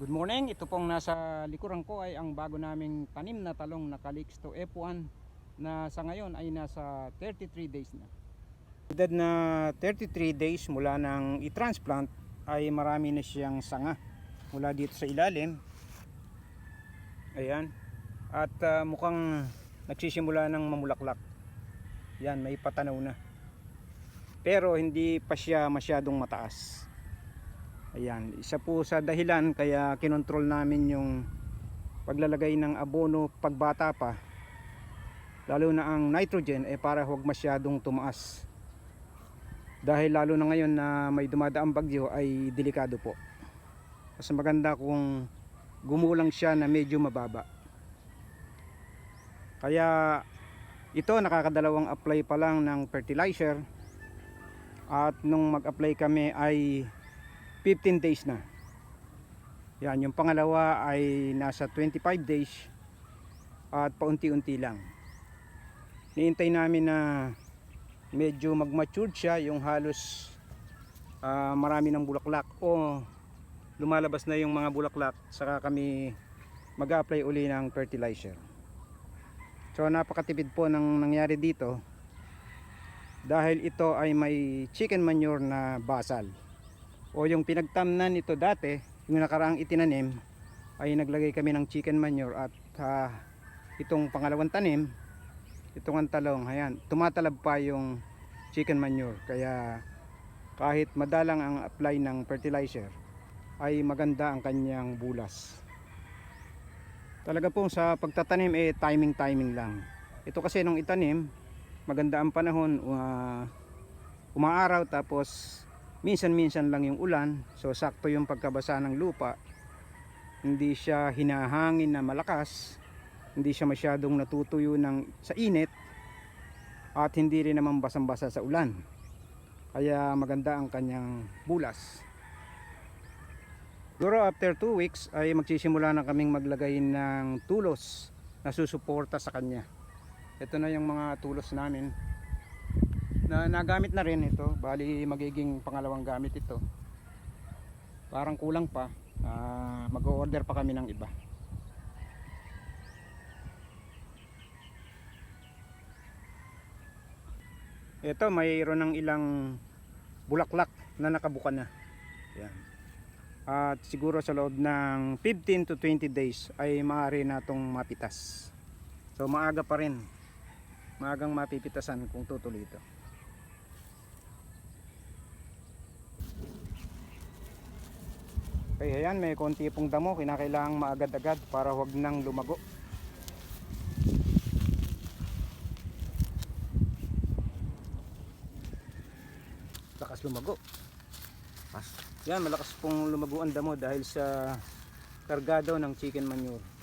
Good morning, ito pong nasa likuran ko ay ang bago naming tanim na talong na Calixto F1 na sa ngayon ay nasa 33 days na. Edad na 33 days mula nang i-transplant ay marami na siyang sanga mula dito sa ilalim. Ayan. At ah, mukhang nagsisimula ng mamulaklak. Yan, may patanaw na. Pero hindi pa siya masyadong mataas. Ayan, isa po sa dahilan kaya kinontrol namin yung paglalagay ng abono pagbata pa. Lalo na ang nitrogen eh para huwag masyadong tumaas. Dahil lalo na ngayon na may dumadaang bagyo ay delikado po. Mas maganda kung gumulang siya na medyo mababa. Kaya ito nakakadalawang apply pa lang ng fertilizer at nung mag-apply kami ay 15 days na. Yan, yung pangalawa ay nasa 25 days at paunti-unti lang. Niintay namin na medyo mag-matured siya, yung halos ah, marami ng bulaklak o lumalabas na yung mga bulaklak saka kami mag-apply uli ng fertilizer. So napakatipid po ng nangyari dito dahil ito ay may chicken manure na basal o yung pinagtamnan nito dati yung nakaraang itinanim ay naglagay kami ng chicken manure at ah, itong pangalawang tanim itong ang talong ayan tumatalab pa yung chicken manure. Kaya kahit madalang ang apply ng fertilizer ay maganda ang kanyang bulas. Talaga po sa pagtatanim eh timing timing lang. Ito kasi nung itanim maganda ang panahon uh, umaaraw tapos minsan-minsan lang yung ulan so sakto yung pagkabasa ng lupa. Hindi siya hinahangin na malakas hindi siya masyadong natutuyo ng, sa init at hindi rin naman basang-basa sa ulan. Kaya maganda ang kanyang bulas. Siguro after 2 weeks ay magsisimula na kaming maglagay ng tulos na susuporta sa kanya. Ito na yung mga tulos namin na nagamit na rin ito. Bali magiging pangalawang gamit ito. Parang kulang pa. Ah, mag-order pa kami ng iba. Ito mayroon ng ilang bulaklak na nakabuka na. Yan. At siguro sa loob ng 15 to 20 days ay maaari na itong mapitas. So maaga pa rin. Maagang mapipitasan kung tutuloy ito Okay, ayan, may konti pong damo, kinakailangang maagad-agad para huwag nang lumago. Lakas lumago. Yan, malakas pong lumago ang damo dahil sa kargado ng chicken manure.